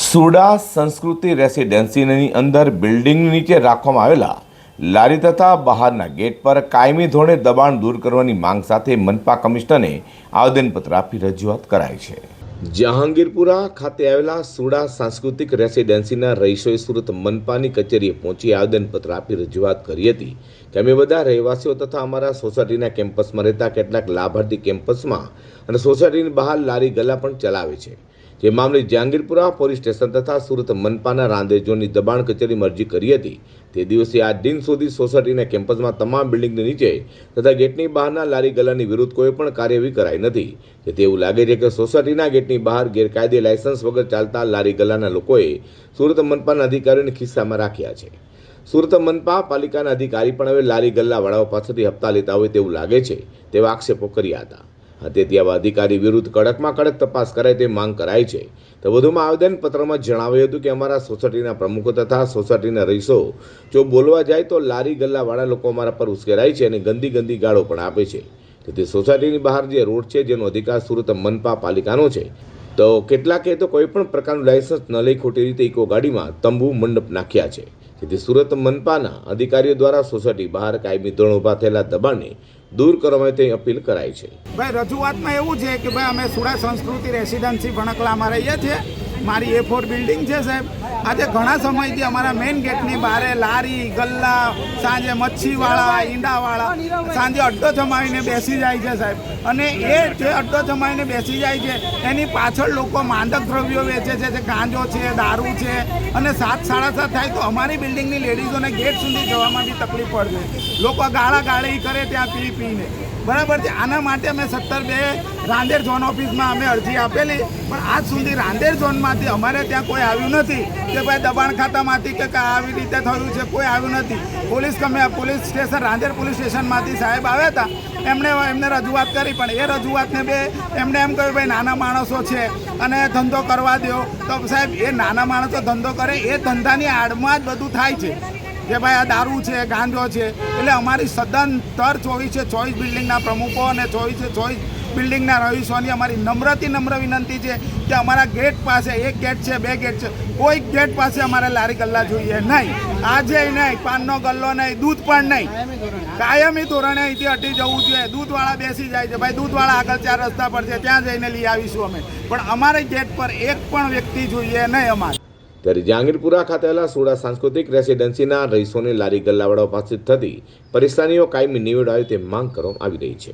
સુડા સંસ્કૃતિ રેસિડેન્સીની અંદર બિલ્ડિંગ નીચે રાખવામાં આવેલા લારી તથા બહારના ગેટ પર કાયમી ધોરણે દબાણ દૂર કરવાની માંગ સાથે મનપા કમિશનરને આવેદનપત્ર આપી રજૂઆત કરાઈ છે. જહાંગીરપુરા ખાતે આવેલા સુડા સાંસ્કૃતિક રેસિડેન્સીના રહીશોએ સુરત મનપાની કચેરીએ પહોંચી આવેદનપત્ર આપી રજૂઆત કરી હતી કે અમે બધા રહેવાસીઓ તથા અમારા સોસાયટીના કેમ્પસમાં રહેતા કેટલાક લાભાર્થી કેમ્પસમાં અને સોસાયટીની બહાર લારી ગલ્લા પણ ચલાવે છે. જે મામલે જહાંગીરપુરા પોલીસ સ્ટેશન તથા સુરત મનપાના રાંદેજોની દબાણ કચેરીમાં અરજી કરી હતી. તે દિવસે આજ દિન સુધી સોસાયટીના કેમ્પસમાં તમામ બિલ્ડિંગની નીચે તથા ગેટની બહારના લારી ગલ્લાની વિરુદ્ધ કોઈ પણ કાર્યવાહી કરાઈ નથી. તેથી એવું લાગે છે કે સોસાયટીના ગેટની બહાર ગેરકાયદે લાયસન્સ વગર ચાલતા લારી ગલ્લાના લોકોએ સુરત મનપાના અધિકારીઓને ખિસ્સામાં રાખ્યા છે. સુરત મનપા પાલિકાના અધિકારી પણ હવે લારી ગલ્લાવાળાઓ પાસેથી હપ્તા લેતા હોય તેવું લાગે છે તેવા આક્ષેપો કર્યા હતા. આ તેથી આવા અધિકારી વિરુદ્ધ કડકમાં કડક તપાસ કરાય તે માંગ કરાઈ છે. તો વધુમાં આવેદનપત્રમાં જણાવ્યું હતું કે અમારા સોસાયટીના પ્રમુખો તથા સોસાયટીના રહીશો જો બોલવા જાય તો લારી ગલ્લાવાળા લોકો અમારા પર ઉશ્કેરાય છે અને ગંદી ગંદી ગાળો પણ આપે છે. તેથી સોસાયટીની બહાર જે રોડ છે જેનો અધિકાર સુરત મનપા પાલિકાનો છે. તો કેટલાકે તો કોઈ પણ પ્રકારનું લાયસન્સ ન લઈ ખોટી રીતે ઇકો ગાડીમાં તંબુ મંડપ નાખ્યા છે. જેથી સુરત મનપાના અધિકારીઓ દ્વારા સોસાયટી બહાર કાયમી ધોરણ ઊભા થયેલા દબાણને દૂર કરવા તે અપીલ કરાઈ છે. ભાઈ, રજૂઆતમાં એવું છે કે ભાઈ, અમે સુરત સંસ્કૃતિ રેસિડેન્સી ભણકલામાં રહીએ છીએ. મારી એ ફોર બિલ્ડિંગ છે, સાહેબ. આજે ઘણા સમયથી અમારા મેઇન ગેટની બહારે લારી, ગલ્લા, સાંજે મચ્છીવાળા, ઈંડાવાળા, સાંજે અડ્ડો જમાવીને બેસી જાય છે, સાહેબ. અને એ જે અડ્ડો જમાવીને બેસી જાય છે, એની પાછળ લોકો માંદક દ્રવ્યો વેચે છે, જે ગાંજો છે, દારૂ છે. અને સાત, સાડા સાત થાય તો અમારી બિલ્ડિંગની લેડીઝોને ગેટ સુધી જવામાં બી તકલીફ પડશે લોકો ગાળા ગાળી કરે ત્યાં પી પીને બરાબર છે. આના માટે અમે સત્તર બે રાંદેર ઝોન ઓફિસમાં અમે અરજી આપેલી. પણ આજ સુધી રાંદેર ઝોનમાંથી અમારે ત્યાં કોઈ આવ્યું નથી કે ભાઈ દબાણ ખાતામાંથી કે આવી રીતે થયું છે, કોઈ આવ્યું નથી. પોલીસ ગમે પોલીસ સ્ટેશન, રાંદેર પોલીસ સ્ટેશનમાંથી સાહેબ આવ્યા હતા. એમણે એમને રજૂઆત કરી, પણ એ રજૂઆતને બે એમણે એમ કહ્યું, ભાઈ નાના માણસો છે અને ધંધો કરવા દો. તો સાહેબ, એ નાના માણસો ધંધો કરે, એ ધંધાની આડમાં જ બધું થાય છે. કે ભાઈ આ દારૂ છે, ગાંજો છે. એટલે અમારી સદંતર ચોવીસે ચોવીસ બિલ્ડિંગના પ્રમુખો અને ચોવીસે ચોવીસ બિલ્ડિંગના રહીશોની અમારી નમ્રથી નમ્ર વિનંતી છે કે અમારા ગેટ પાસે એક ગેટ છે, બે ગેટ છે, કોઈ ગેટ પાસે અમારે લારી ગલ્લા જોઈએ નહીં. આજે નહીં, પાનનો ગલ્લો નહીં, દૂધ પણ નહીં. કાયમી ધોરણે અહીંથી હટી જવું જોઈએ. દૂધવાળા બેસી જાય છે. ભાઈ, દૂધવાળા આગળ ચાર રસ્તા પર છે. ત્યાં જઈને લઈ આવીશું અમે. પણ અમારે ગેટ પર એક પણ વ્યક્તિ જોઈએ નહીં અમારે. ત્યારે જહાંગીરપુરા ખાતે આવેલા સોડા સાંસ્કૃતિક રેસિડેન્સીના રહીશોને લારી ગલ્લાવાળા ઉપસ્થિત થતી પરેશાનીઓ કાયમી નિવેડ તે માંગ કરવામાં આવી રહી છે.